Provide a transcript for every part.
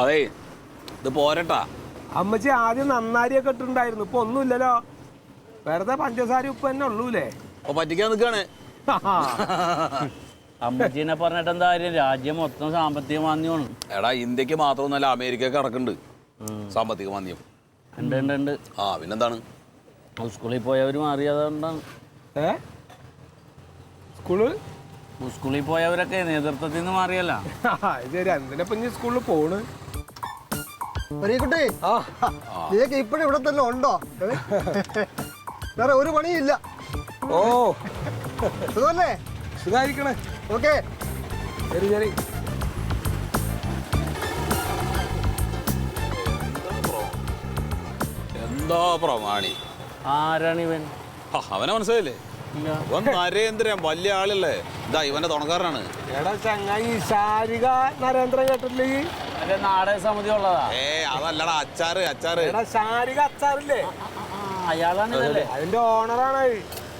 അതേ ഇത് പോരട്ടാ. അമ്മച്ചി ആദ്യം നന്നാരിയൊക്കെ ഇട്ടുണ്ടായിരുന്നു ഇപ്പൊ ഒന്നുമില്ലല്ലോ. വെറുതെ പഞ്ചസാര ഉപ്പ് തന്നെ ഉള്ളൂലേ അപ്പൊ പറ്റിക്കാൻ നിൽക്കാണ് അമ്മച്ചീനെ പറഞ്ഞിട്ട് എന്താ കാര്യം? രാജ്യം മൊത്തം സാമ്പത്തിക മാന്ദ്യമാണ്. എടാ ഇന്ത്യയ്ക്ക് മാത്രമൊന്നുമല്ല അമേരിക്കക്ക് കിടക്കുന്നുണ്ട്. സാമ്പത്തിക മാന്ദ്യം. ഉണ്ട് ഉണ്ട് ഉണ്ട്. ആ പിന്നെന്താണ്? സ്കൂളിൽ പോയവർ മാറിയതുകൊണ്ടാണ് ഏ? സ്കൂൾ? സ്കൂളിൽ പോയവരൊക്കെ നേതൃത്വത്തിൽ നിന്ന് മാറിയല്ല. ശരി. എന്തിനപ്പൊ ഇനി സ്കൂളിൽ പോണ്? കുട്ടി ആ. നീക്ക് ഇപ്പോഴും ഇവിടെ തന്നെ ഉണ്ടോ? വേറെ ഒരു പണിയില്ല ഓ. സുഖമല്ലേ? സുഖായിരിക്കണേ. ഓക്കെ. ശരി ശരി. എന്താ പ്രമാണി. ആരാണ് ഇവൻ അവനെ മനസ്സിലായില്ലേ? ഇല്ല. അവൻ നരേന്ദ്രൻ വലിയ ആളല്ലേ. ഇതാ ഇവന്റെ തുണക്കാരനാണ്. എടാ ചങ്ങായി ശാരിക നരേന്ദ്രൻ? അല്ലെ നാടക സമിതി ഉള്ളതാ. ഏ അതല്ലടാ അച്ചാറ് അച്ചാറ്. എടാ ശാരിക അച്ചാറില്ലേ? ആ, അയാളാണ് ഇതല്ലേ അതിന്റെ ഓണറാണ്.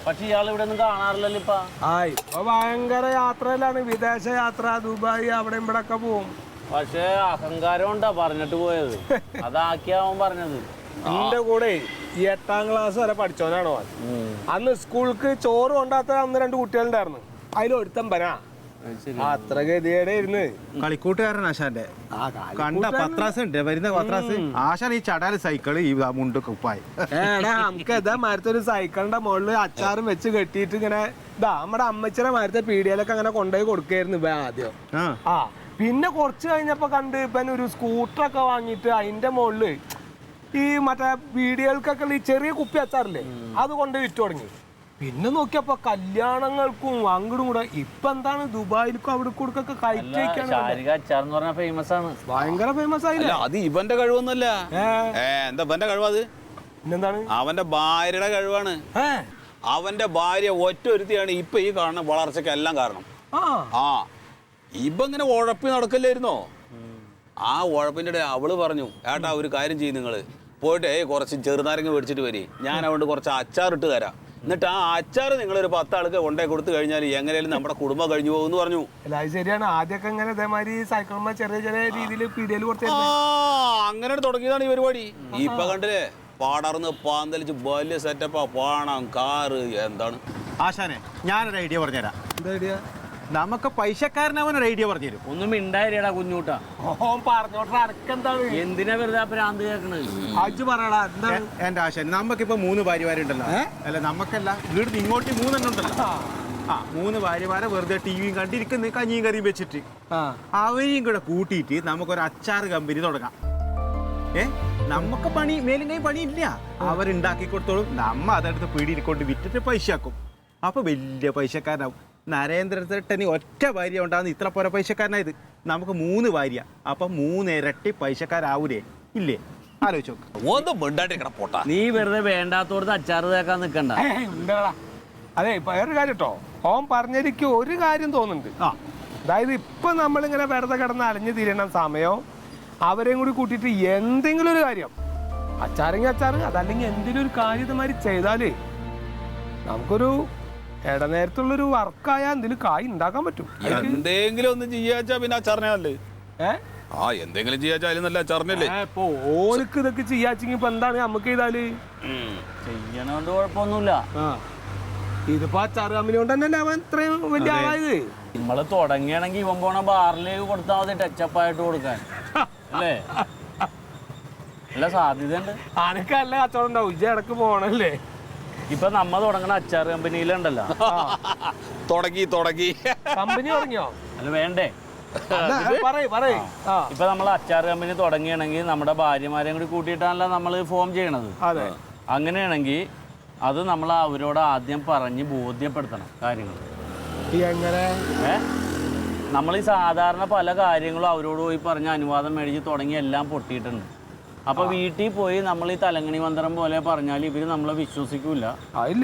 പക്ഷെ ഇയാൾ ഇവിടെ ഒന്നും കാണാറില്ലല്ലോ ഇപ്പൊ. ആ ഇപ്പൊ ഭയങ്കര യാത്രയിലാണ്. വിദേശ യാത്ര ദുബായ് അവിടെ ഇവിടെ ഒക്കെ പോവും. പക്ഷെ അഹങ്കാരം ഉണ്ടാ പറഞ്ഞിട്ട് പോയത്. അതാക്കിയാവൻ പറഞ്ഞത്. എന്റെ കൂടെ ഈ എട്ടാം ക്ലാസ് വരെ പഠിച്ചോനാണോ അവൻ. അന്ന് സ്കൂൾക്ക് ചോറ് കൊണ്ടാത്ത അന്ന് രണ്ട് കുട്ടികളുണ്ടായിരുന്നു. അതിലൊരുത്തം പനാ അത്ര ഗതിയുടെ ഇരുന്ന് കളിക്കൂട്ടുകാരൻ. ആശാന്റെ കണ്ട പത്രാസ് ഉണ്ട് വരുന്ന പത്രാസ്. ആശാൻ ഈ ചടാൽ സൈക്കിൾ ഈ മുണ്ട് കുപ്പായി ഏടാ നമുക്ക് ഇതാ മരത്തൊരു ഒരു സൈക്കിളിന്റെ മുകളിൽ അച്ചാറും വെച്ച് കെട്ടിയിട്ട് ഇങ്ങനെ ഇതാ നമ്മുടെ അമ്മച്ചിടെ മരത്തെ പീടികയിലൊക്കെ അങ്ങനെ കൊണ്ടുപോയി കൊടുക്കായിരുന്നു ഇപ്പൊ ആദ്യം. ആ. പിന്നെ കുറച്ച് കഴിഞ്ഞപ്പോ കണ്ട് ഇപ്പൊ ഒരു സ്കൂട്ടറൊക്കെ വാങ്ങിയിട്ട് അതിന്റെ മുകളിൽ ഈ മറ്റേ പീടികൾക്കൊക്കെ ഈ ചെറിയ കുപ്പി അച്ചാറില്ലേ അത് കൊണ്ട് വിറ്റു തുടങ്ങി. പിന്നെ നോക്കിയപ്പോ കല്യാണങ്ങൾക്കും അങ്ങടും കൂടെ ഇപ്പൊ എന്താണ് ദുബായിലേക്കും അവിടെ കൊടുക്കൊക്കെ എന്ന് ഫേമസ് ആണ്. ഭയങ്കര ഫേമസ് ആയില്ല? അത് ഇവന്റെ കഴിവൊന്നുമല്ല. എന്താ ഇവന്റെ കഴിവത് പിന്നെന്താണ്? അവന്റെ ഭാര്യയുടെ കഴിവാണ്. അവന്റെ ഭാര്യ ഒറ്റ ഒരുത്തിയാണ് ഇപ്പൊ ഈ കാണുന്ന വളർച്ചയ്ക്ക് എല്ലാം കാരണം. ആ. ആ. ഇപ്പൊ ഇങ്ങനെ ഉഴപ്പി നടക്കല്ലായിരുന്നോ? ആ ഉഴപ്പിന്റെ ഇടയിൽ അവൾ പറഞ്ഞു ഏട്ടാ ഒരു കാര്യം ചെയ്യും നിങ്ങൾ. പോയിട്ട് കുറച്ച് ചെറുനാരങ്ങ മേടിച്ചിട്ട് വരി. ഞാൻ അതുകൊണ്ട് കുറച്ച് അച്ചാർ ഇട്ട് തരാം. എന്നിട്ട് ആ അച്ചാർ നിങ്ങളൊരു പത്താൾക്ക് കൊണ്ടേ കൊടുത്തു കഴിഞ്ഞാൽ എങ്ങനെയാലും നമ്മുടെ കുടുംബം കഴിഞ്ഞു പോകുമെന്ന് പറഞ്ഞു. അല്ല അത് ശരിയാണ്. ആദ്യമൊക്കെ ഇങ്ങനെ ഇതേമാതിരി സൈക്കിൾമാർ ചെറിയ ചെറിയ രീതിയിൽ പീടികയിൽ ആ കൊടുത്തിരുന്നു അങ്ങനെ തുടങ്ങിയതാണ് ഈ പരിപാടി. ഇപ്പൊ കണ്ടില്ലേ പാടർന്ന് പാന്തലിച്ച് വലിയ സെറ്റപ്പാ പാണം കാറ് എന്താണ്? ആശാനെ ഞാനൊരു ഐഡിയ പറഞ്ഞുതരാം. എന്താ ഐഡിയ നമുക്ക് പൈസക്കാരനവൻ ഒരു ഐഡിയ പറഞ്ഞുതരും ഒന്നും ഇണ്ടായില്ല കുഞ്ഞൂട്ടാ. ഓൻ പറഞ്ഞോട്ടെ അനക്കെന്താണ്? എന്തിനാ വെറുതെ ആ ഭ്രാന്ത് കേൾക്കണത് അജ് പറയടാ എന്താണ് എ- എന്റെ ആശ നമുക്കിപ്പോ മൂന്ന് ഭാര്യമാരുണ്ടല്ലോ. അല്ല നമുക്കല്ല ഇവിടുന്ന് ഇങ്ങോട്ട് മൂന്നെണ്ണം ഉണ്ടല്ലോ. ആ. മൂന്ന് ഭാര്യമാരെ വെറുതെ ടി വിയും കണ്ടിരിക്കുന്നു കഞ്ഞിയും കറിയും വെച്ചിട്ട്. ആ. അവരെയും കൂടെ കൂട്ടിയിട്ട് നമുക്കൊരു അച്ചാർ കമ്പനി തുടങ്ങാം. ഏ? നമുക്ക് പണി മേലും കൈ പണിയില്ല. അവരുണ്ടാക്കി കൊടുത്തോളും നമ്മ അതെടുത്ത് പീടിയിൽ കൊണ്ട് വിറ്റിട്ട് പൈസ ആക്കും അപ്പൊ വലിയ പൈസക്കാരനാവും. നരേന്ദ്രട്ടന് ഒറ്റ ഭാര്യ ഉണ്ടാകുന്ന ഇത്ര പോര പൈസക്കാരനായത്? നമുക്ക് മൂന്ന് ഭാര്യ. അപ്പൊ മൂന്ന് ഇരട്ടി പൈസക്കാരാവൂലേ? ഇല്ലേ? ആലോചിച്ച് ഒന്നും പോട്ടാ. നീ വെറുതെ വേണ്ടാത്തോടത്ത് അച്ചാറ് തേക്കാൻ നിക്കണ്ട. അതെ ഇപ്പൊ വേറൊരു കാര്യം കേട്ടോ ഓൻ പറഞ്ഞെനിക്ക് ഒരു കാര്യം തോന്നുന്നുണ്ട്. ആ. അതായത് ഇപ്പൊ നമ്മളിങ്ങനെ വെറുതെ കിടന്ന് അലഞ്ഞു തീരേണ്ട സമയം അവരെയും കൂടി കൂട്ടിയിട്ട് എന്തെങ്കിലും ഒരു കാര്യം. അച്ചാറെങ്കിൽ അച്ചാറ് അതല്ലെങ്കിൽ എന്തെങ്കിലും ഒരു കാര്യം ഇതുമാതിരി ചെയ്താലേ നമുക്കൊരു ഇടനേരത്തുള്ളൊരു വർക്കായാൽ എന്തെങ്കിലും കായ് ഉണ്ടാക്കാൻ പറ്റും? എന്തെങ്കിലും ഒന്ന് ചെയ്യാച്ചാ പിന്നെ അച്ചാറിനല്ലേ ഏ? ആ എന്തെങ്കിലും ചെയ്യാച്ചാ അതിലും നല്ല അച്ചാറിനല്ലേ? ഇപ്പൊ ഓനക്ക് ഇതൊക്കെ ചെയ്യാച്ചെങ്കിൽ ഇപ്പൊ എന്താണ് നമുക്ക് ചെയ്താൽ? ചെയ്യണോണ്ട് കുഴപ്പമൊന്നുമില്ല ഇതിപ്പോ അച്ചാറ് കമ്പനി കൊണ്ട് തന്നെ അവൻ ഇത്രയും വലിയ ആളായത്? നമ്മൾ തുടങ്ങിയാണെങ്കിൽ ഇവൻ പോണ ബാറിലേക്ക് കൊടുത്താൽ മതി ടച്ചപ്പ് ആയിട്ട് കൊടുക്കാൻ. അല്ലേ? അല്ല സാധ്യതയുണ്ട്. അനക്കല്ല കച്ചവടം ഉണ്ടാവും. ഇജ്ജ ഇടയ്ക്ക് പോണല്ലേ? ഇപ്പൊ നമ്മ തുടങ്ങണ അച്ചാർ കമ്പനിയിലുണ്ടല്ലോ. തുടങ്ങി തുടങ്ങി. കമ്പനി തുടങ്ങിയോ? അല്ല വേണ്ടേ? പറയ് പറയ്. ആ. ഇപ്പൊ നമ്മൾ അച്ചാർ കമ്പനി തുടങ്ങിയാണെങ്കിൽ നമ്മുടെ ഭാര്യമാരെയും കൂടി കൂട്ടിയിട്ടാണല്ലോ നമ്മൾ ഫോം ചെയ്യണത്. അതെ. അങ്ങനെയാണെങ്കിൽ അത് നമ്മൾ അവരോട് ആദ്യം പറഞ്ഞ് ബോധ്യപ്പെടുത്തണം കാര്യങ്ങൾ. എങ്ങനെ? നമ്മൾ ഈ സാധാരണ പല കാര്യങ്ങളും അവരോട് പോയി പറഞ്ഞ് അനുവാദം മേടിച്ച് തുടങ്ങി എല്ലാം പൊട്ടിയിട്ടുണ്ട്. അപ്പൊ വീട്ടിൽ പോയി നമ്മൾ ഈ തലങ്ങണി മന്ത്രം പോലെ പറഞ്ഞാൽ ഇവർ നമ്മളെ വിശ്വസിക്കൂല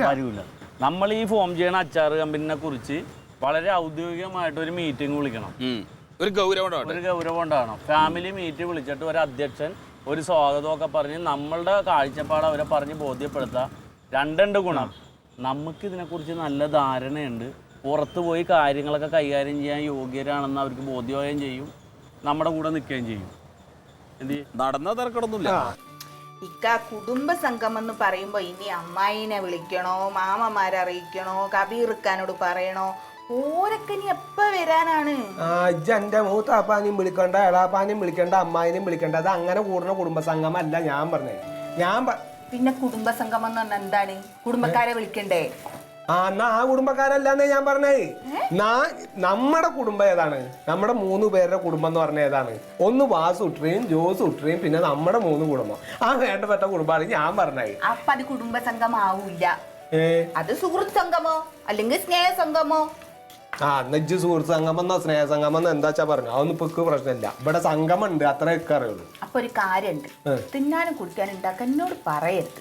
വരൂല. നമ്മൾ ഈ ഫോം ചെയ്യണ അച്ചാർ കമ്പനിനെ കുറിച്ച് വളരെ ഔദ്യോഗികമായിട്ട് ഒരു മീറ്റിംഗ് വിളിക്കണം. ഒരു ഗൗരവം ഒരു ഗൗരവം ഉണ്ടാകണം ഫാമിലി മീറ്റ് വിളിച്ചിട്ട് ഒരു അധ്യക്ഷൻ ഒരു സ്വാഗതമൊക്കെ പറഞ്ഞ് നമ്മളുടെ കാഴ്ചപ്പാട് അവരെ പറഞ്ഞ് ബോധ്യപ്പെടുത്തുക രണ്ടുണ്ട് ഗുണം. നമുക്ക് ഇതിനെക്കുറിച്ച് നല്ല ധാരണയുണ്ട്. പുറത്ത് പോയി കാര്യങ്ങളൊക്കെ കൈകാര്യം ചെയ്യാൻ യോഗ്യരാണെന്ന് അവർക്ക് ബോധ്യമാവുകയും ചെയ്യും. നമ്മുടെ കൂടെ നിൽക്കുകയും ചെയ്യും. നടന്ന തിരക്കടൊന്നുമില്ല. ഇക്ക കുടുംബ സംഘം എന്ന് പറയുമ്പോ ഇനി അമ്മായിനെ വിളിക്കണോ മാമമാരെ അറിയിക്കണോ കബീർക്കാനോട് പറയണോ? ഓരക്കനി ഇനി എപ്പ വരാനാണ്? ആ ഇജ്ജ് എന്റെ മൂത്താപ്പാനെയും വിളിക്കണ്ട എളാപ്പാനെയും വിളിക്കണ്ട അമ്മായിനെയും വിളിക്കണ്ട. അത് അങ്ങനെ കൂടുന്ന കുടുംബ സംഘമല്ല ഞാൻ പറഞ്ഞത്. ഞാൻ പിന്നെ കുടുംബ സംഘം എന്ന് പറഞ്ഞാൽ എന്താണ്? കുടുംബക്കാരെ വിളിക്കണ്ടേ? ആ എന്നാ ആ കുടുംബക്കാരല്ലാന്നേ ഞാൻ പറഞ്ഞേ. നാ- നമ്മുടെ കുടുംബം ഏതാണ്? നമ്മുടെ മൂന്ന് പേരുടെ കുടുംബം എന്ന് പറഞ്ഞ ഏതാണ്? ഒന്ന് വാസു ഉട്രയും ജോസ് ഉട്രയും പിന്നെ നമ്മുടെ മൂന്ന് കുടുംബം. ആ വേണ്ടപ്പെട്ട കുടുംബമാണ് ഞാൻ പറഞ്ഞേ അപ്പൊ അത് കുടുംബ സംഘം ആവൂല ഏ? അത് സുഹൃത്ത് സംഘമോ? അല്ലെങ്കിൽ സ്നേഹ സംഘമോ? ആ നെജ്ജ് സുഹൃത്ത് സംഗമം എന്നോ സ്നേഹ സംഗമം എന്നോ എന്താ വെച്ചാ പറഞ്ഞു? അതൊന്നും ഇപ്പൊ പ്രശ്നമില്ല. ഇവിടെ സംഗമം ഉണ്ട് അത്രയൊക്കെ അറിയുള്ളൂ. അപ്പൊ ഒരു കാര്യമുണ്ട്. തിന്നാനും കുടിക്കാനും ഉണ്ടാക്കാൻ എന്നോട് പറയരുത്.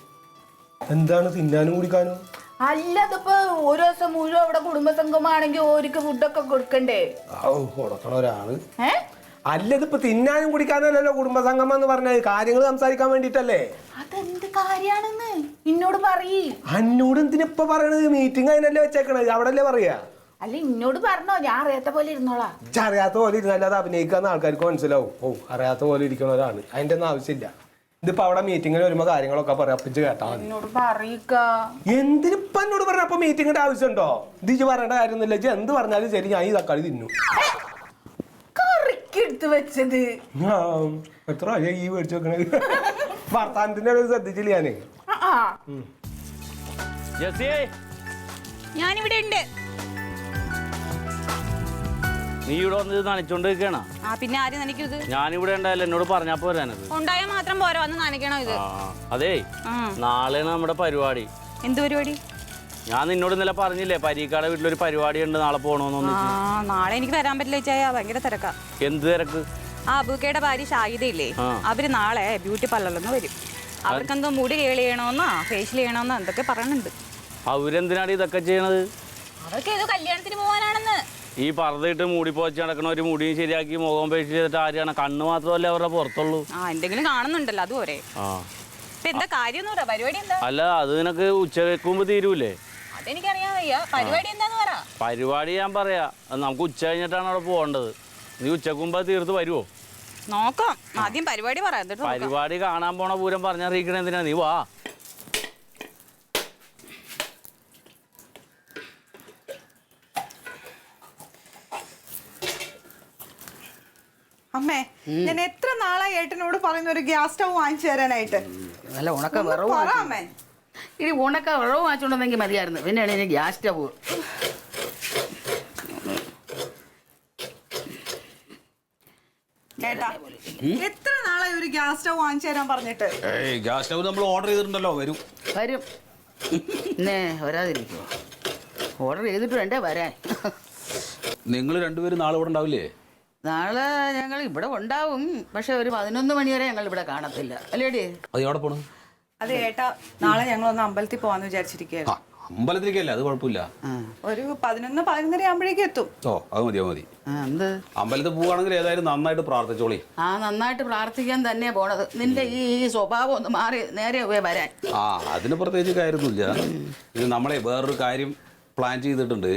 എന്താണ് തിന്നാനും കുടിക്കാനും? അല്ല അതിപ്പോ ഒരു ദിവസം മുഴുവൻ അവിടെ കുടുംബ ഓരിക്ക് ഓർക്ക് ഫുഡൊക്കെ കൊടുക്കണ്ടേ? ഔ, കൊടുക്കണ ഒരാൾ. ഏ? അല്ല ഇതിപ്പോ തിന്നാനും കുടിക്കാനല്ലല്ലോ കുടുംബസംഗമം എന്ന് പറഞ്ഞത്. കാര്യങ്ങൾ സംസാരിക്കാൻ വേണ്ടിട്ടല്ലേ അതെന്ത് കാര്യാണെന്ന്? എന്നോട് പറയ്. അന്നോട് എന്തിനിപ്പൊ പറയണത്? മീറ്റിംഗ് അതിനല്ലേ വെച്ചേക്കണത്. അവിടെ അല്ലേ പറയാ? അല്ല എന്നോട് പറഞ്ഞോ. ഞാൻ അറിയാത്ത പോലെ ഇരുന്നോളാം. ഇജ്ജ് അറിയാത്ത പോലെ ഇരുന്നല്ലാതെ അഭിനയിക്കാന്ന് ആൾക്കാർക്ക് മനസ്സിലാവും. ഓ അറിയാത്ത പോലെ ഇരിക്കണ ഒരാൾ. അതിന്റെ ഒന്നും ആവശ്യമില്ല. ഇതിപ്പോ അവിടെ മീറ്റിംഗിൽ വരുമ്പോ കാര്യങ്ങളൊക്കെ പറയാം. അപ്പിച്ച് കേട്ടാ മതി. എന്നോട് പറയിക്ക എന്തിനിപ്പൊ എന്നോട് പറഞ്ഞ അപ്പൊ മീറ്റിങ്ങിന്റെ ആവശ്യമുണ്ടോ? ഇത് ഇജ്ജ് പറയേണ്ട കാര്യമൊന്നുമില്ല. ഇജ്ജ് എന്ത് പറഞ്ഞാലും ശരി. ഞാൻ ഈ തക്കാളി തിന്നു. കറിക്കെടുത്ത് വെച്ചത്. ആ, എത്ര ആയി ഈ മേടിച്ചു വെക്കണത്? വർത്താനത്തിന്റെ ഇടയിൽ ശ്രദ്ധിച്ചില്ല ഞാനേ. ആ, ആ. ജെസ്സിയേ. ഞാനിവിടെ ഉണ്ട് നീ ഇവിടെ വന്ന് നനച്ചോണ്ട് നിൽക്കണ ആ പിന്നെ ആരും നനയ്ക്കരുത്? ഞാനിവിടെ ഉണ്ടായാലും എന്നോട് പറഞ്ഞാ പോരാനത്. ഉണ്ടായാൽ മാത്രം പോരാ വന്ന് നനയ്ക്കണോ ഇത്? ആ അതേ ആ. നാളെയാണ് നമ്മുടെ പരിപാടി. എന്ത് പരിപാടി? ഞാൻ നിന്നോട് ഇന്നലെ പറഞ്ഞില്ലേ പരീക്കാടെ വീട്ടിലൊരു പരിപാടി ഉണ്ട് നാളെ പോണോന്നൊന്ന് ആ നാളെ എനിക്ക് വരാൻ പറ്റില്ല ചായ ഭയങ്കര തിരക്കാ. എന്ത് തിരക്ക്? ആ അബുക്കയുടെ ഭാര്യ ഷാഹിദയില്ലേ ആ. അവർ നാളെ ബ്യൂട്ടി പാർലറിൽ വരും. അവർക്കെന്തോ മുടി കേളി ചെയ്യണോന്നോ ഫേഷ്യൽ ചെയ്യണമെന്നോ എന്തൊക്കെ പറയുന്നുണ്ട് അവരെന്തിനാണ് ഇതൊക്കെ ചെയ്യണത്? അവർക്ക് ഏതോ കല്യാണത്തിന് പോകാനാണെന്ന് ഈ പറതിട്ട് മൂടി പോച്ച് നടക്കണ ഒരു മുടിയും ശരിയാക്കി മുഖം പേശി ചെയ്തിട്ട് ആരെയാണ്? കണ്ണു മാത്രമല്ല അവരുടെ പുറത്തുള്ളൂ. ആ എന്തെങ്കിലും കാണുന്നുണ്ടല്ലോ അതുപോലെ ആ. ഇപ്പൊ എന്താ കാര്യം എന്ന് പറ പരിപാടി എന്താ? അല്ല അത് നിനക്ക് ഉച്ച വെക്കുമ്പോ തീരൂലേ? അതെനിക്കറിയാൻ വയ്യ. പരിപാടി എന്താന്ന് പറ. പരിപാടി ഞാൻ പറയാ അത് നമുക്ക് ഉച്ച കഴിഞ്ഞിട്ടാണ് അവിടെ പോകേണ്ടത്. നീ ഉച്ചയ്ക്ക് മുമ്പ് തീർത്ത് വരുമോ നോക്കാം. ആദ്യം പരിപാടി പറയാം പരിപാടി കാണാൻ പോണ പൂരം പറഞ്ഞറിയിക്കണ എന്തിനാ? നീ വാ. അമ്മേ ഞാൻ എത്ര നാളായി ഏട്ടനോട് പറയുന്ന ഒരു ഗ്യാസ് സ്റ്റൗ വാങ്ങിച്ചു തരാനായിട്ട്? നല്ല ഉണക്ക വിറവ് പറ. അമ്മേ. ഇനി ഉണക്ക വിറവ് വാങ്ങിച്ചോണ്ടെങ്കിൽ മതിയായിരുന്നു. പിന്നെയാണ് ഇനി ഗ്യാസ് സ്റ്റൗ. ഏട്ടാ എത്ര നാളായി ഒരു ഗ്യാസ് സ്റ്റൗ വാങ്ങിച്ചു തരാൻ പറഞ്ഞിട്ട്? ഏയ് ഗ്യാസ് സ്റ്റൗ നമ്മൾ ഓർഡർ ചെയ്തിട്ടുണ്ടല്ലോ വരും. വരും. പിന്നെ വരാതിരിക്കുമോ ഓർഡർ ചെയ്തിട്ട് വേണ്ടേ വരാൻ. നിങ്ങൾ രണ്ടുപേരും നാളെ ഇവിടെ ഉണ്ടാവില്ലേ? നാളെ ഞങ്ങൾ ഇവിടെ ഉണ്ടാവും. പക്ഷെ ഒരു പതിനൊന്ന് മണി വരെ ഞങ്ങൾ ഇവിടെ കാണത്തില്ല. അല്ലേടി അത് എവിടെ പോണു? അതെ ഏട്ടാ നാളെ ഞങ്ങൾ ഒന്ന് അമ്പലത്തിൽ പോവാന്ന് വിചാരിച്ചിരിക്കുകയായിരുന്നു. അമ്പലത്തിലേക്കല്ല അത് കുഴപ്പമില്ല. ഒരു പതിനൊന്ന് പതിനൊന്നര ആകുമ്പോഴേക്കും എത്തും. ഓ അത് മതി മതി. എന്ത്? അമ്പലത്തിൽ പോവാണെങ്കിൽ ഏതായാലും നന്നായിട്ട് പ്രാർത്ഥിച്ചോളി. ആ നന്നായിട്ട് പ്രാർത്ഥിക്കാൻ തന്നെ പോണത്. നിന്റെ ഈ സ്വഭാവം ഒന്ന് മാറി നേരെ പോയി വരാൻ. ആ അതിന് പ്രത്യേകിച്ച് കാര്യമൊന്നുമില്ല. ഇത് നമ്മളെ വേറൊരു കാര്യം പ്ലാൻ ചെയ്തിട്ടുണ്ട്.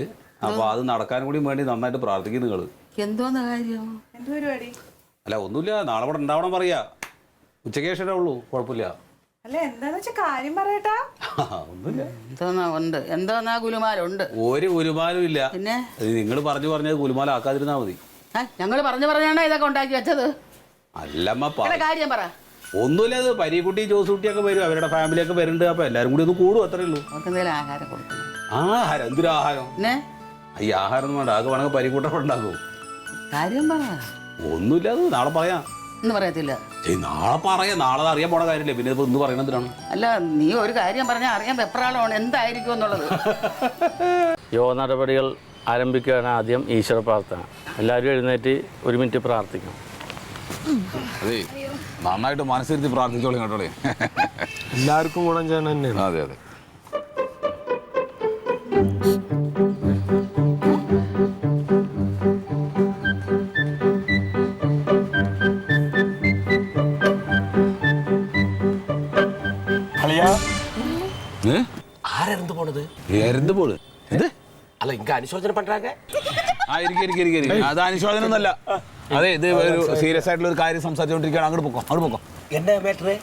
അപ്പൊ അത് നടക്കാൻ കൂടി വേണ്ടി നന്നായിട്ട് പ്രാർത്ഥിക്കും നിങ്ങൾ എന്തോന്ന് കാര്യം? എന്ത് പരിപാടി? അല്ല ഒന്നുമില്ല. നാളെ ഇവിടെ ഉണ്ടാവണം പറയാ. ഉച്ചയ്ക്ക് ശേഷമേ ഉള്ളൂ. കുഴപ്പമില്ല. അല്ല എന്താന്ന് വെച്ചാ കാര്യം പറയട്ടാ. ഒന്നുമില്ല. എന്തോന്നാ ഉണ്ട്. എന്തോന്നാ ഗുലുമാലുണ്ട്? ഒരു ഗുലുമാലും ഇല്ല. പിന്നെ? നിങ്ങൾ പറഞ്ഞു പറഞ്ഞത് കുലുമാലാക്കാതിരുന്നാ മതി. ഞങ്ങൾ പറഞ്ഞു പറഞ്ഞാണോ ഇതൊക്കെ ഉണ്ടാക്കി വെച്ചത്. അല്ലമ്മ പ- എടാ കാര്യം പറ. ഒന്നുമില്ല അത് പരീക്കുട്ടി ജോസൂട്ടിയൊക്കെ വരും. അവരുടെ ഫാമിലി ഒക്കെ വരുന്നുണ്ട്. അപ്പൊ എല്ലാരും കൂടി ഒന്ന് കൂടും അത്രേ ഉള്ളൂ. നമുക്ക് എന്തെങ്കിലും ആഹാരം കൊടുക്കണം. ആഹാരം? എന്തൊരു ആഹാരം? പിന്നെ? ഈ ആഹാരം ഒന്നും വേണ്ട. ആകെ വേണമെങ്കിൽ പരീക്കൂട്ടം ഉണ്ടാക്കും. കാര്യം പറ. ഒന്നുമില്ല അത് നാളെ പറയാം. എന്ന് പറയത്തില്ല. ഏയ് നാളെ പറയാം. നാളെ അറിയാൻ പോണ കാര്യമില്ല? പിന്നെ ഇപ്പൊ ഇന്ന് പറയണതിനാണ് അല്ല നീ ഒരു കാര്യം പറഞ്ഞാൽ അറിയാൻ വെപ്രാളമാണ് എന്തായിരിക്കും എന്നുള്ളത്? യോഗ നടപടികൾ ആരംഭിക്കുകയാണ് ആദ്യം ഈശ്വര പ്രാർത്ഥന. എല്ലാവരും എഴുന്നേറ്റ് ഒരു മിനിറ്റ് പ്രാർത്ഥിക്കണം. അതെ നന്നായിട്ട് മനസ്സിരുത്തി പ്രാർത്ഥിച്ചോളി കേട്ടോളി. എല്ലാവർക്കും ഗുണം ചെയ്യണം തന്നെയാണ് അതെ അതെ. போனது എരുന്ന് പോള് എന്ത് அல்ல இங்க அனுசோதனை பண்றாங்க ആ ഇരിക്കെ ഇരിക്കെ ഇരിക്കെ ഇരിക്കെ അത് അനുശോചനം ഒന്നല്ല അതെ ഇത് ഒരു സീരിയസ് ആയിട്ടുള്ള ഒരു കാര്യം സംസാരിച്ചുകൊണ്ടിരിക്കുകയാണ് അങ്ങോട്ട് പോക്കോ അങ്ങോട്ട് പോക്കോ എന്നാ മാറ്ററേ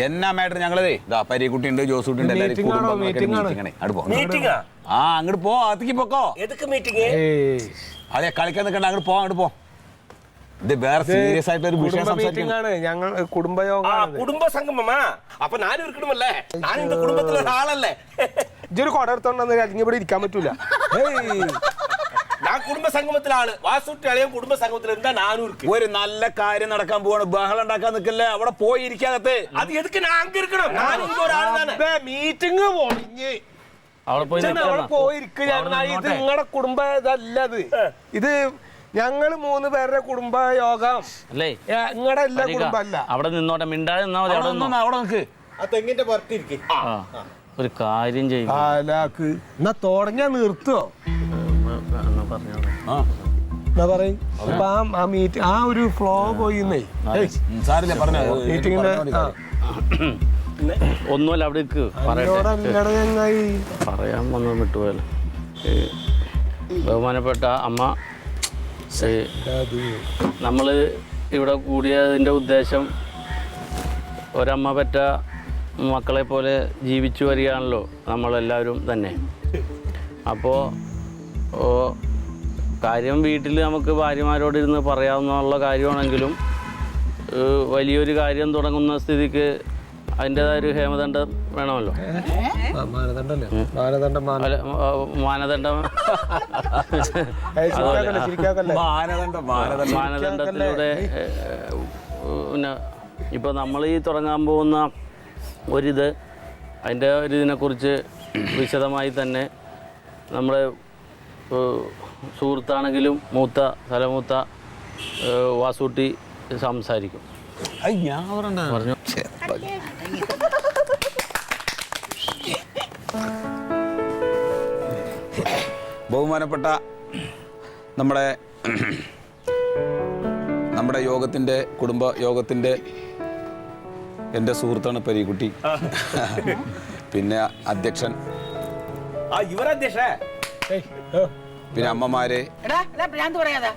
എന്നാ മാറ്റർ ഞങ്ങളതേ ഇതാ പരീക്കുട്ടി ഉണ്ട് ജോസൂട്ടി ഉണ്ട് എല്ലാവരും Meeting ആണോ? കുടുംബങ്ങളൊക്കെ Meeting ആണ്. meeting ആണ്. അങ്ങോട്ട് പോ മീറ്റിംഗാ ആ അങ്ങോട്ട് പോ അകത്തേക്ക് പോക്കോ എതൊക്കെ മീറ്റിംഗ് അതെ കളിക്കാൻ നിൽക്കണ്ട അങ്ങോട്ട് പോ അങ്ങോട്ട് പോ ഇത് വേറെ സീരിയസ് ആയിട്ടുള്ള ഒരു വിഷയം മീറ്റിംഗ് സംസാരിക്കണം ആണ് ഞങ്ങൾ കുടുംബയോഗമാണ് കുടുംബ സംഗമമാ അപ്പൊ ഞാനും ഇരിക്കണമല്ലേ ഞാൻ இந்த കുടുംബത്തിലെ ഒരാളല്ലേ ഇജ്ജൊരു കുട എടുത്തോണ്ടെന്ന് അല്ലെങ്കിൽ ഇവിടെ ഇരിക്കാൻ പറ്റൂല. ഞാൻ കുടുംബ സംഗമത്തിലാണ് വാസുട്ടി അളിയൻ കുടുംബ സംഗമത്തിൽ എന്താ നാനൂർക്ക്? ഒരു നല്ല കാര്യം നടക്കാൻ പോവാണ്. ബഹളം ഉണ്ടാക്കാൻ നിൽക്കല്ലേ. അവിടെ പോയിരിക്കാകത്ത്. അത് എതുക്ക് ഞാൻ ഒരാളാണ് മീറ്റിംഗ് പോണിഞ്ഞ് ഇത് നിങ്ങളുടെ കുടുംബ ഇതല്ല അത് ഇത് ഞങ്ങൾ മൂന്ന് പേരുടെ കുടുംബ യോഗം. അല്ലേ? നിങ്ങളുടെ എല്ലാ കുടുംബമല്ല. അവിടെ നിന്നോട്ടെ. മിണ്ടാതെ നിന്നാ മതി. അവിടെ നിന്നോ? അവിടെ നിൽക്ക് ആ തെങ്ങിന്റെ പുറത്തിരിക്കും. ഒരു കാര്യം ചെയ്യും. ആലാക്ക്. എന്നാ തുടങ്ങിയാ നിർത്തോ. എന്നാ പറയും. അപ്പൊ ആ ആ മീറ്റ് ആ ഒരു ഫ്ലോ പോയിന്നേ. പറഞ്ഞു. മീറ്റിങ്ങിന്റെ ഒന്നുമല്ല അവിടെ നിൽക്ക് പറയട്ടെ. ചങ്ങായി. പറയാൻ വന്ന് വിട്ടുപോയല്ലോ. ഈ ബഹുമാനപ്പെട്ട അമ്മ. നമ്മൾ ഇവിടെ കൂടിയതിന്റെ ഉദ്ദേശം ഒരമ്മ പെറ്റ മക്കളെ പോലെ ജീവിച്ചു വരികയാണല്ലോ നമ്മളെല്ലാവരും തന്നെ. അപ്പോൾ ഓ കാര്യം വീട്ടിൽ നമുക്ക് ഭാര്യമാരോട് ഇരുന്ന് പറയാവുന്നുള്ള കാര്യമാണെങ്കിലും വലിയൊരു കാര്യം തുടങ്ങുന്ന സ്ഥിതിക്ക് അതിന്റെതായ ഒരു ഹേമദണ്ഡം വേണമല്ലോ. മാനദണ്ഡം മാനദണ്ഡത്തിലൂടെ പിന്നെ ഇപ്പോൾ നമ്മൾ ഈ തുടങ്ങാൻ പോകുന്ന ഒരിത്. അതിന്റെ ഒരു ഇതിനെക്കുറിച്ച് വിശദമായി തന്നെ നമ്മുടെ സുഹൃത്താണെങ്കിലും മൂത്ത തലമൂത്ത വാസൂട്ടി സംസാരിക്കും. ഞാൻ പറഞ്ഞു. ബഹുമാനപ്പെട്ട നമ്മുടെ നമ്മുടെ യോഗത്തിന്റെ കുടുംബ യോഗത്തിന്റെ എന്റെ സുഹൃത്താണ് പരീക്കുട്ടി പിന്നെ അധ്യക്ഷൻ. പിന്നെ അമ്മമാരെ. എടാ എടാ ഭ്രാന്ത് പറയാതാ.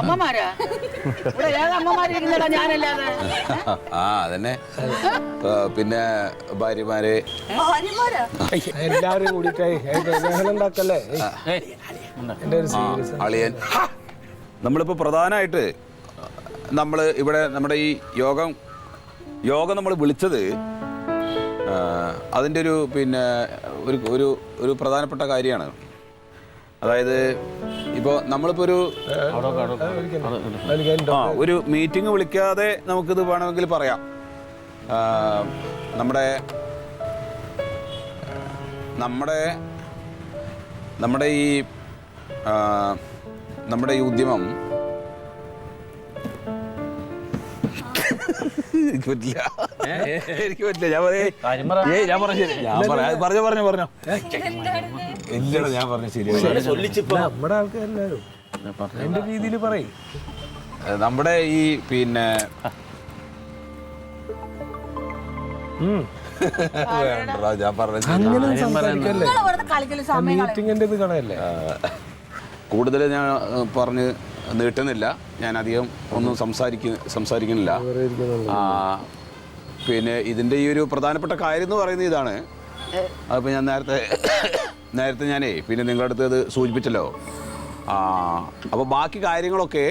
അമ്മമാരാ? ഇവിടെ ഏത് അമ്മമാരിരിക്കുന്നടാ ഞാനല്ലാതെ? ആ അതന്നെ. പിന്നെ ഭാര്യമാരെ. എന്റെ അളിയൻ. നമ്മളിപ്പോൾ പ്രധാനമായിട്ട് നമ്മൾ ഇവിടെ നമ്മുടെ ഈ യോഗം യോഗം നമ്മൾ വിളിച്ചത് അതിന്റെ ഒരു പിന്നെ ഒരു ഒരു ഒരു പ്രധാനപ്പെട്ട കാര്യമാണ്. അതായത് ഇപ്പോൾ നമ്മളിപ്പോൾ ഒരു ആ ഒരു മീറ്റിംഗ് വിളിക്കാതെ നമുക്കിത് വേണമെങ്കിൽ പറയാം. നമ്മുടെ നമ്മുടെ നമ്മുടെ ഈ നമ്മുടെ ഈ ഉദ്യമം എനിക്ക് പറ്റില്ല. എനിക്ക് പറ്റില്ല. ഞാൻ പറയേ. ഏയ് ഞാൻ പറഞ്ഞ ശരി. ഞാൻ പറയാം പറഞ്ഞോ പറഞ്ഞോ പറഞ്ഞോ. ഇല്ലടാ ഞാൻ പറഞ്ഞ ശരി. നമ്മുടെ ആൾക്കാരെല്ലാരും എന്റെ രീതിയിൽ പറയും. നമ്മുടെ ഈ പിന്നെ മീറ്റിംഗിന്റെ ഇത് കൂടുതൽ ഞാൻ പറഞ്ഞ് നീട്ടുന്നില്ല ഞാൻ അധികം ഒന്നും സംസാരിക്ക സംസാരിക്കുന്നില്ല. പിന്നെ ഇതിന്റെ ഈ ഒരു പ്രധാനപ്പെട്ട കാര്യം എന്ന് പറയുന്നത് ഇതാണ്. അതിപ്പോൾ ഞാൻ നേരത്തെ നേരത്തെ ഞാനേ പിന്നെ നിങ്ങളുടെ അടുത്ത് ഇത് സൂചിപ്പിച്ചല്ലോ. അപ്പോൾ ബാക്കി കാര്യങ്ങളൊക്കെ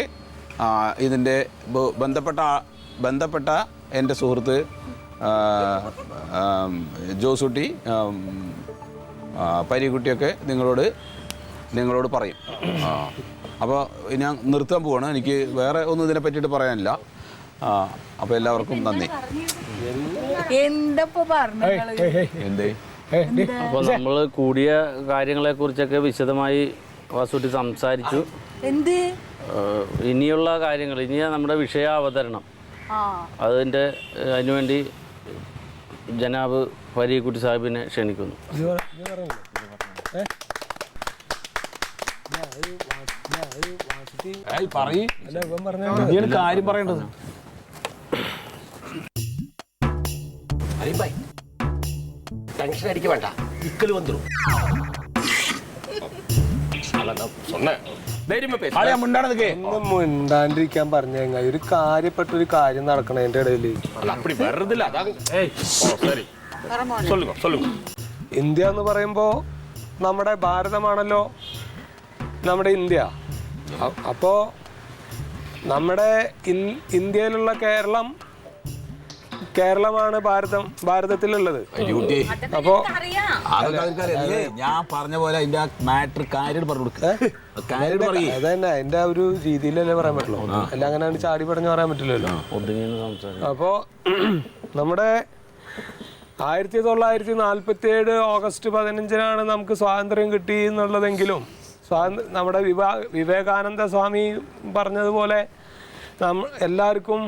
ഇതിന്റെ ബന്ധപ്പെട്ട ബന്ധപ്പെട്ട എന്റെ സുഹൃത്ത് ജോസുട്ടി പരികുട്ടിയൊക്കെ പരീക്കുട്ടിയൊക്കെ നിങ്ങളോട് നിങ്ങളോട് പറയും. ആ. അപ്പോൾ ഞാൻ നിർത്താൻ പോവാണ്. എനിക്ക് വേറെ ഒന്നും ഇതിനെ പറ്റിയിട്ട് പറയാനില്ല. അപ്പൊ അപ്പോൾ എല്ലാവർക്കും നന്ദി. അപ്പൊ നമ്മൾ എന്തേ? അപ്പോൾ നമ്മൾ കൂടിയ കാര്യങ്ങളെക്കുറിച്ചൊക്കെ വിശദമായി വാസുട്ടി സംസാരിച്ചു. എന്ത്? ഇനിയുള്ള കാര്യങ്ങൾ ഇനി നമ്മുടെ വിഷയ അവതരണം അതിന്റെ ഏഹ് അതിനുവേണ്ടി ജനാബ് ഫരീഖുട്ടി സാഹിബിനെ ക്ഷണിക്കുന്നു. പറയും. കാര്യം ടെൻഷൻ അടിക്ക വേണ്ട. ഇക്കൽ വന്നിരും. മിണ്ടാണ്ടിരിക്കാൻ പറഞ്ഞ ഒരു കാര്യപ്പെട്ട ഒരു കാര്യം നടക്കണതിന്റെ ഇടയിൽ. ഇന്ത്യ എന്ന് പറയുമ്പോ നമ്മുടെ ഭാരതമാണല്ലോ നമ്മുടെ ഇന്ത്യ. അപ്പോ നമ്മുടെ ഇന്ത്യയിലുള്ള കേരളം കേരളമാണ് ഭാരതം ഭാരതത്തിലുള്ളത്. അപ്പോ. ഞാൻ പറഞ്ഞ പോലെ അതിന്റെ മാറ്റർ കാര്യം പറഞ്ഞു കൊടുക്കുക അതന്നെ അതിന്റെ ഒരു രീതിയിലല്ലേ പറയാൻ പറ്റുള്ളൂ. അല്ല അങ്ങനെ ചാടി പറഞ്ഞു പറയാൻ പറ്റില്ലല്ലോ. അപ്പോ നമ്മുടെ ആയിരത്തി തൊള്ളായിരത്തി നാൽപ്പത്തി ഏഴ് ഓഗസ്റ്റ് പതിനഞ്ചിനാണ് നമുക്ക് സ്വാതന്ത്ര്യം കിട്ടി എന്നുള്ളതെങ്കിലും സ്വാതന്ത്ര്യ നമ്മുടെ വിവാ വിവേകാനന്ദ സ്വാമി പറഞ്ഞതുപോലെ നമ്മ എല്ലാവർക്കും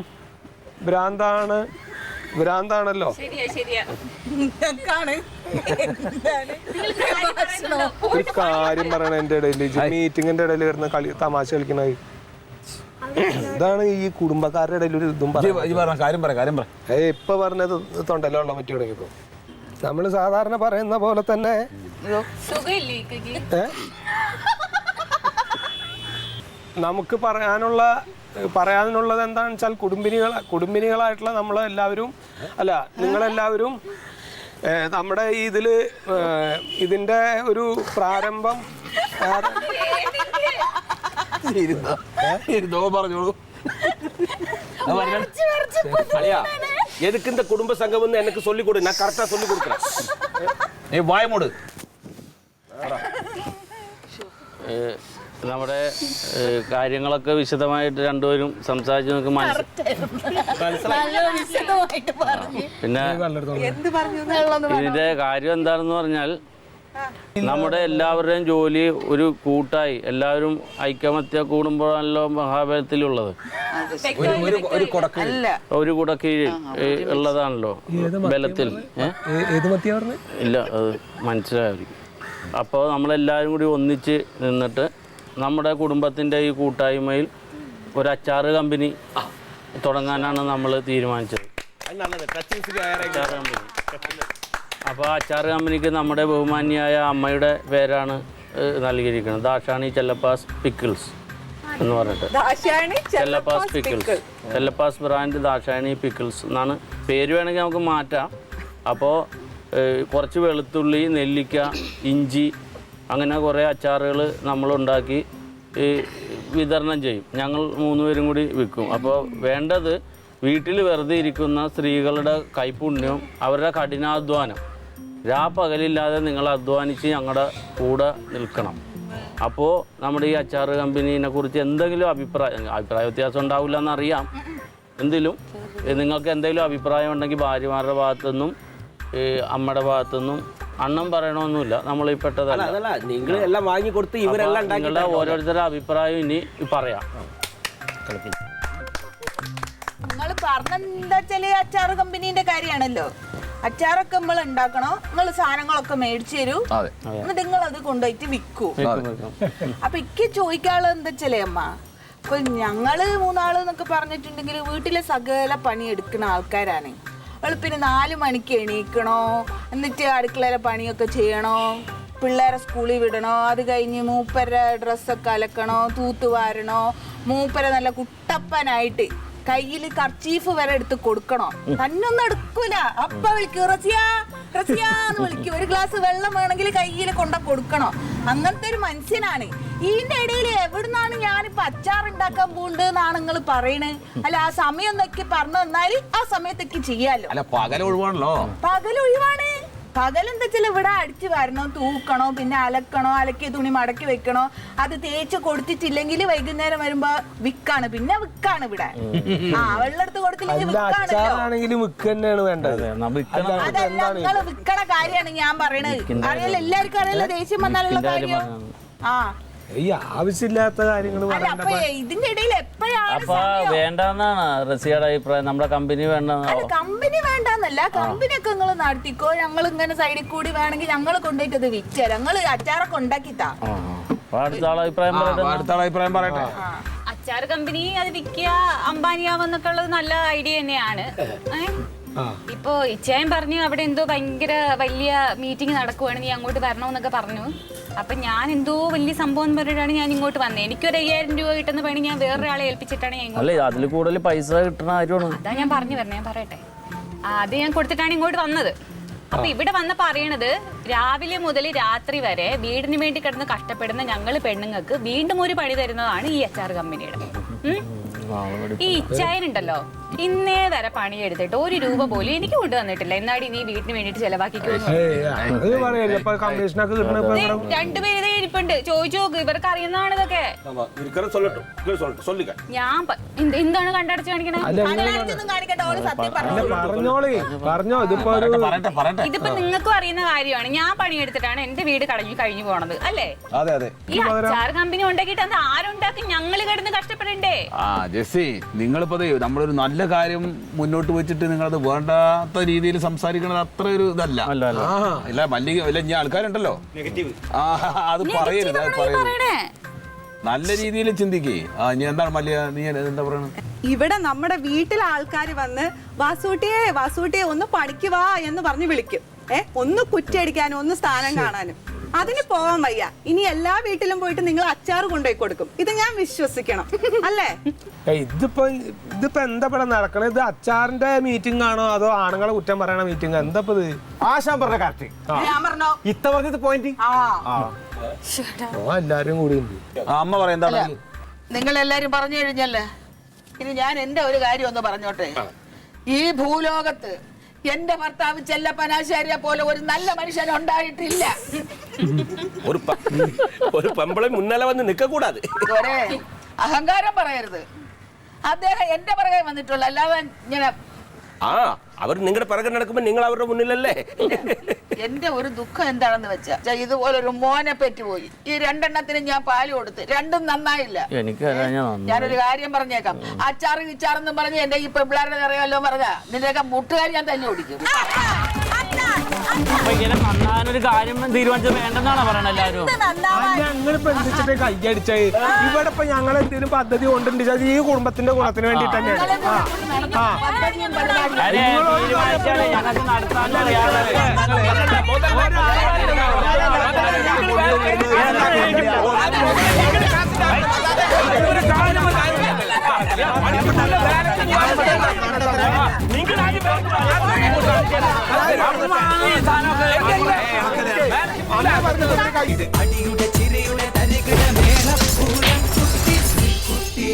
ഭ്രാന്താണ് ഭ്രാന്താണല്ലോ. ഒരു കാര്യം പറയണ എന്റെ ഇടയിൽ. മീറ്റിങ്ങിന്റെ ഇടയിൽ വരുന്ന കളി തമാശ കളിക്കണ ഇതാണ് ഈ കുടുംബക്കാരുടെ ഇടയിൽ ഒരു ഇതും പറഞ്ഞ? കാര്യം പറ കാര്യം പറ. ഏയ് ഇപ്പൊ പറഞ്ഞത് തൊണ്ടല്ലോ ഉള്ള പറ്റി തുടങ്ങിയപ്പോ. നമ്മൾ സാധാരണ പറയുന്ന പോലെ തന്നെ? നമുക്ക് പറയാനുള്ള പറയാനുള്ളത് എന്താണെന്ന് വെച്ചാൽ കുടുംബിനികൾ കുടുംബിനികളായിട്ടുള്ള നമ്മൾ എല്ലാവരും അല്ല നിങ്ങളെല്ലാവരും ഏ, നമ്മുടെ ഈ ഇതില് ഏ, ഇതിന്റെ ഒരു പ്രാരംഭം ആര- ഇരുന്നോ ഇരുന്നോ പറഞ്ഞോളൂ அழியா எதுக்கு இந்த குடும்ப சங்கம்னு எனக்கு சொல்லி கொடு நான் கரெக்டா சொல்லி கொடுக்குறேன் നീ വായമോട് ഏഹ് നമ്മുടെ കാര്യങ്ങളൊക്കെ വിശദമായിട്ട് രണ്ടുപേരും സംസാരിച്ച് നമുക്ക് മനസ്സിലായി പിന്നെ ഇതിന്റെ കാര്യം എന്താണെന്ന് പറഞ്ഞാൽ നമ്മുടെ എല്ലാവരുടെയും ജോലി ഒരു കൂട്ടായി. എല്ലാവരും ഐക്യമത്യ കൂടുമ്പോഴല്ലോ മഹാബലത്തിലുള്ളത്. ഒരു കുടക്കീഴിൽ. ഉള്ളതാണല്ലോ ബലത്തിൽ. ഇല്ല അത് മനസ്സിലായിരിക്കും അപ്പോൾ നമ്മളെല്ലാവരും കൂടി ഒന്നിച്ച് നിന്നിട്ട് നമ്മുടെ കുടുംബത്തിന്റെ ഈ കൂട്ടായ്മയിൽ ഒരു അച്ചാറ് കമ്പനി തുടങ്ങാനാണ് നമ്മൾ തീരുമാനിച്ചത്. അച്ചാറ് കമ്പനി. അപ്പോൾ അച്ചാറ് കമ്പനിക്ക് നമ്മുടെ ബഹുമാന്യായ അമ്മയുടെ പേരാണ് നൽകിയിരിക്കുന്നത്. ദാഷാണി ചെല്ലപ്പാസ് പിക്കിൾസ് എന്ന് പറഞ്ഞിട്ട്. ചെല്ലപ്പാസ് പിക്കിൾസ്. ചെല്ലപ്പാസ് ബ്രാൻഡ് ദാഷാണി പിക്കിൾസ് എന്നാണ് പേര് വേണമെങ്കിൽ നമുക്ക് മാറ്റാം. അപ്പോൾ കുറച്ച് വെളുത്തുള്ളി നെല്ലിക്ക ഇഞ്ചി അങ്ങനെ കുറേ അച്ചാറുകൾ നമ്മളുണ്ടാക്കി ഈ വിതരണം ചെയ്യും. ഞങ്ങൾ മൂന്ന് പേരും കൂടി വിൽക്കും. അപ്പോൾ വേണ്ടത് വീട്ടിൽ വെറുതെ ഇരിക്കുന്ന സ്ത്രീകളുടെ കൈപുണ്യവും അവരുടെ കഠിനാധ്വാനം. രാപ്പകലില്ലാതെ നിങ്ങൾ അധ്വാനിച്ച് ഞങ്ങളുടെ കൂടെ നിൽക്കണം. അപ്പോൾ നമ്മുടെ ഈ അച്ചാർ കമ്പനീനെ കുറിച്ച് എന്തെങ്കിലും അഭിപ്രായം അഭിപ്രായ വ്യത്യാസം ഉണ്ടാവില്ല എന്നറിയാം എന്തെങ്കിലും നിങ്ങൾക്ക് എന്തെങ്കിലും അഭിപ്രായം ഉണ്ടെങ്കിൽ ഭാര്യമാരുടെ ഭാഗത്തുനിന്നും നിന്നും അമ്മയുടെ ഭാഗത്തുനിന്നും അണ്ണം പറയണമെന്നില്ല നമ്മൾ ഈ പെട്ടതല്ല നിങ്ങൾ എല്ലാം വാങ്ങി കൊടുത്ത് ഇവരെല്ലാം നിങ്ങളുടെ ഓരോരുത്തരുടെ അഭിപ്രായം ഇനി പറയാം. നിങ്ങൾ പറഞ്ഞെന്താ വെച്ചാൽ അച്ചാറ് കമ്പനീന്റെ കാര്യമാണല്ലോ. അച്ചാറൊക്കെ നമ്മൾ ഉണ്ടാക്കണോ? നിങ്ങൾ സാധനങ്ങളൊക്കെ മേടിച്ചു തരൂ. എന്നിട്ട് നിങ്ങൾ അത് കൊണ്ടുപോയിട്ട് വിൽക്കൂ അപ്പൊ ഇക്ക് ചോദിക്കാനുള്ളത് എന്താ വെച്ചാലേ അമ്മ അപ്പൊ ഞങ്ങൾ മൂന്നാൾ എന്നൊക്കെ പറഞ്ഞിട്ടുണ്ടെങ്കിൽ വീട്ടിലെ സകല പണി എടുക്കുന്ന ആൾക്കാരാണ്. വെളുപ്പിന് നാല് മണിക്ക് എണീക്കണോ? എന്നിട്ട് അടുക്കളയിലെ പണിയൊക്കെ ചെയ്യണോ? പിള്ളേരെ സ്കൂളിൽ വിടണോ? അത് കഴിഞ്ഞ് മൂപ്പരുടെ ഡ്രസ്സൊക്കെ അലക്കണോ? തൂത്തുവാരണോ മൂപ്പരെ നല്ല കുട്ടപ്പനായിട്ട് കയ്യിൽ കർച്ചീഫ് വരെ എടുത്ത് കൊടുക്കണോ? തന്നൊന്നും എടുക്കൂല. അപ്പ വിളിക്കൂ റസിയാ റസിയാന്ന് വിളിക്കും. ഒരു ഗ്ലാസ് വെള്ളം വേണമെങ്കിൽ കയ്യിൽ കൊണ്ട കൊടുക്കണോ? അങ്ങനത്തെ ഒരു മനുഷ്യനാണ്. ഇതിന്റെ ഇടയിൽ എവിടുന്നാണ് ഞാനിപ്പോ അച്ചാർ ഉണ്ടാക്കാൻ പോകുന്നത് എന്നാണ് നിങ്ങൾ പറയണേ? അല്ല ആ സമയം എന്നൊക്കെ പറഞ്ഞു തന്നാൽ ആ സമയത്തൊക്കെ ചെയ്യാലോ? പകല ഒഴിവാണല്ലോ. പകൽ ഒഴിവാണ്. വെച്ചാൽ ഇവിടെ അടിച്ചു വരണോ തൂക്കണോ പിന്നെ അലക്കണോ അലക്കിയ തുണി മടക്കി വെക്കണോ അത് തേച്ച് കൊടുത്തിട്ടില്ലെങ്കിൽ വൈകുന്നേരം വരുമ്പോ വിക്കാണ്. പിന്നെ വിക്കാണ് ഇവിടെ. ആ വെള്ളെടുത്ത് കൊടുത്തില്ലെങ്കിൽ വിക്കാണല്ലോ വിക്ക് തന്നെയാണ് വേണ്ടത്. അതല്ല വിക്കണ കാര്യാണ് ഞാൻ പറയണത്. അറിയില്ല എല്ലാവർക്കും അറിയില്ല ദേഷ്യം വന്നാലുള്ള കാര്യം ആ. ഈ ആവശ്യമില്ലാത്ത കാര്യങ്ങൾ അല്ല അപ്പൊ ഇതിന്റെ ഇടയിൽ എപ്പോഴാണ് അപ്പൊ വേണ്ടെന്നാണ് റസിയുടെ അഭിപ്രായം. നമ്മുടെ കമ്പനി വേണ്ട കമ്പനി വേണ്ടെന്നല്ല. കമ്പനി ഒക്കെ നിങ്ങൾ നടത്തിക്കോ? ഞങ്ങൾ ഇങ്ങനെ സൈഡിൽ കൂടി വേണമെങ്കിൽ ഞങ്ങൾ കൊണ്ടുപോയിട്ട് അത് വിൽച്ചേരാം ഞങ്ങൾ അച്ചാറൊക്കെ ഉണ്ടാക്കിത്താ. അടുത്ത ആളെ അഭിപ്രായം പറയട്ടെ. അടുത്ത ആളെ അഭിപ്രായം പറയട്ടെ. അച്ചാർ കമ്പനി അത് വിൽക്കുക അംബാനിയാവെന്നൊക്കെ ഉള്ളത് നല്ല ഐഡിയ തന്നെയാണ്. ഏ? ഇപ്പോ ഇച്ചായൻ പറഞ്ഞു അവിടെ എന്തോ ഭയങ്കര വലിയ മീറ്റിംഗ് നടക്കുവാണ് നീ അങ്ങോട്ട് വരണമെന്നൊക്കെ പറഞ്ഞു. അപ്പൊ ഞാൻ എന്തോ വലിയ സംഭവം എന്ന് പറഞ്ഞിട്ടാണ് ഞാൻ ഇങ്ങോട്ട് വന്നത് എനിക്കൊരു അയ്യായിരം രൂപ കിട്ടുന്ന പണി ഞാൻ വേറൊരാളെ ഏൽപ്പിച്ചിട്ടാണ് ഞാൻ ഇങ്ങോട്ട് അല്ലേ അതിൽ കൂടുതൽ പൈസ കിട്ടണ കാര്യമാണ്. അതാ ഞാൻ പറഞ്ഞു വരണേ ഞാൻ പറയട്ടെ. ആ, അത് ഞാൻ കൊടുത്തിട്ടാണ് ഇങ്ങോട്ട് വന്നത്. അപ്പൊ ഇവിടെ വന്നപ്പോ അറിയണത് രാവിലെ മുതൽ രാത്രി വരെ വീടിന് വേണ്ടി കിടന്ന് കഷ്ടപ്പെടുന്ന ഞങ്ങൾ പെണ്ണുങ്ങൾക്ക് വീണ്ടും ഒരു പണി തരുന്നതാണ് ഈ എച്ച് ആർ കമ്പനിയുടെ? ഈ ഇച്ചായനുണ്ടല്ലോ ഇന്നേ തര പണിയെടുത്തിട്ട് ഒരു രൂപ പോലും എനിക്ക് കൊണ്ടു തന്നിട്ടില്ല. എന്നാടി നീ വീട്ടിന് വേണ്ടിട്ട് ചെലവാക്കിക്കൊന്നും ഇരിപ്പുണ്ട്. ചോദിച്ചു നോക്ക് ഇവർക്ക് അറിയുന്നതാണ് ഇതൊക്കെ. ഞാൻ എന്താണ് കണ്ടടച്ച് കാണിക്കണേ? ഇതിപ്പോ നിങ്ങൾക്കും അറിയുന്ന കാര്യമാണ്. ഞാൻ പണിയെടുത്തിട്ടാണ് എന്റെ വീട് കടഞ്ഞു കഴിഞ്ഞു പോണത് അല്ലേ? ഈ അച്ചാർ കമ്പനി ഉണ്ടാക്കിട്ട് അത് ആരുണ്ടാക്കി ഞങ്ങൾ കിടന്ന് കഷ്ടപ്പെടണ്ടേ? ആ ജെസ്സി നിങ്ങളിപ്പോ നമ്മളൊരു നല്ല നല്ല കാര്യം മുന്നോട്ട് വെച്ചിട്ട് നിങ്ങൾ അത് വേണ്ടാത്ത രീതിയിൽ സംസാരിക്കുന്നത് അത്ര ഒരു ഇതല്ല. ഇല്ല മല്ലിക ആൾക്കാരുണ്ടല്ലോ. അത് പറയരുത് നല്ല രീതിയിൽ ചിന്തിക്കേ. ആ നീ എന്താണ് മല്ലിക നീ എന്താ പറയുന്നത് ഇവിടെ നമ്മുടെ വീട്ടിലെ ആൾക്കാർ വന്ന് വാസൂട്ടിയെ വാസൂട്ടിയെ ഒന്ന് പഠിക്കുവാ എന്ന് പറഞ്ഞ് വിളിക്കും. ഏഹ് ഒന്ന് കുറ്റിയടിക്കാനും ഒന്ന് സ്ഥാനം കാണാനും. അതിന് പോവാൻ വയ്യ. ഇനി എല്ലാ വീട്ടിലും പോയിട്ട് നിങ്ങൾ അച്ചാർ കൊണ്ടുപോയി കൊടുക്കും. ഇത് ഞാൻ വിശ്വസിക്കണം. അല്ലേ? ഇതിപ്പോ ഇതിപ്പോ എന്താ ഇവിടെ നടക്കണത് ഇത് അച്ചാറിന്റെ മീറ്റിംഗ് ആണോ അതോ ആണുങ്ങളെ കുറ്റം പറയണ മീറ്റിംഗ് എന്താ ഇപ്പൊ ഇത്? ആശാൻ പറഞ്ഞ കറക്റ്റ് ഞാൻ പറഞ്ഞോ? ഇത്ത പറഞ്ഞത് പോയിന്റ് ആ. ഓ എല്ലാരും കൂടി ഉണ്ട്. അമ്മ പറയാം എന്താണ് നിങ്ങൾ എല്ലാരും പറഞ്ഞു കഴിഞ്ഞല്ലേ? ഇനി ഞാൻ എന്റെ ഒരു കാര്യം ഒന്ന് പറഞ്ഞോട്ടെ? ഈ ഭൂലോകത്ത് എന്റെ ഭർത്താവ് ചെല്ലപ്പനാശാരിയെ പോലെ ഒരു നല്ല മനുഷ്യൻ ഉണ്ടായിട്ടില്ല. ഒരു ഒരു പെമ്പളെ മുന്നല വന്ന് നിൽക്കൂടാതെ അഹങ്കാരം പറയരുത്. അദ്ദേഹം എന്റെ പുറകെ വന്നിട്ടുള്ള അല്ലാതെ ഇങ്ങനെ ആ അവർ നിങ്ങളുടെ പിറകെ നടക്കുമ്പോ നിങ്ങൾ അവരുടെ മുന്നിലല്ലേ? എന്റെ ഒരു ദുഃഖം എന്താണെന്ന് വെച്ചാ ഇതുപോലെ ഒരു മോനെ പറ്റുപോയി ഈ രണ്ടെണ്ണത്തിന് ഞാൻ പാൽ കൊടുത്ത് രണ്ടും നന്നായില്ല. എനിക്ക്. ഞാനൊരു കാര്യം പറഞ്ഞേക്കാം. അച്ചാറ് കിച്ചാറെന്നും പറഞ്ഞ് എന്റെ ഈ പെമ്പിളാരുടെ നിറയല്ലോ പറഞ്ഞ നിന്റെയൊക്കെ മുട്ടുകാരി ഞാൻ തന്നെ ഓടിക്കും. അപ്പൊ ഇങ്ങനെ നന്നാനൊരു കാര്യം തീരുമാനിച്ചത് വേണ്ടെന്നാണോ പറയണത് ഞങ്ങൾ ഇവിടെ ഇപ്പൊ ഞങ്ങൾ എന്തെങ്കിലും പദ്ധതി കൊണ്ടുണ്ട് ഈ കുടുംബത്തിന്റെ ഗുണത്തിന് വേണ്ടിട്ട് തന്നെയാണ് ആ ആ ഒരു പരിപാടിയും അടിയുടെ ചിരിയുടെ തരികിട മേളം പൂരം കുട്ടി കുട്ടി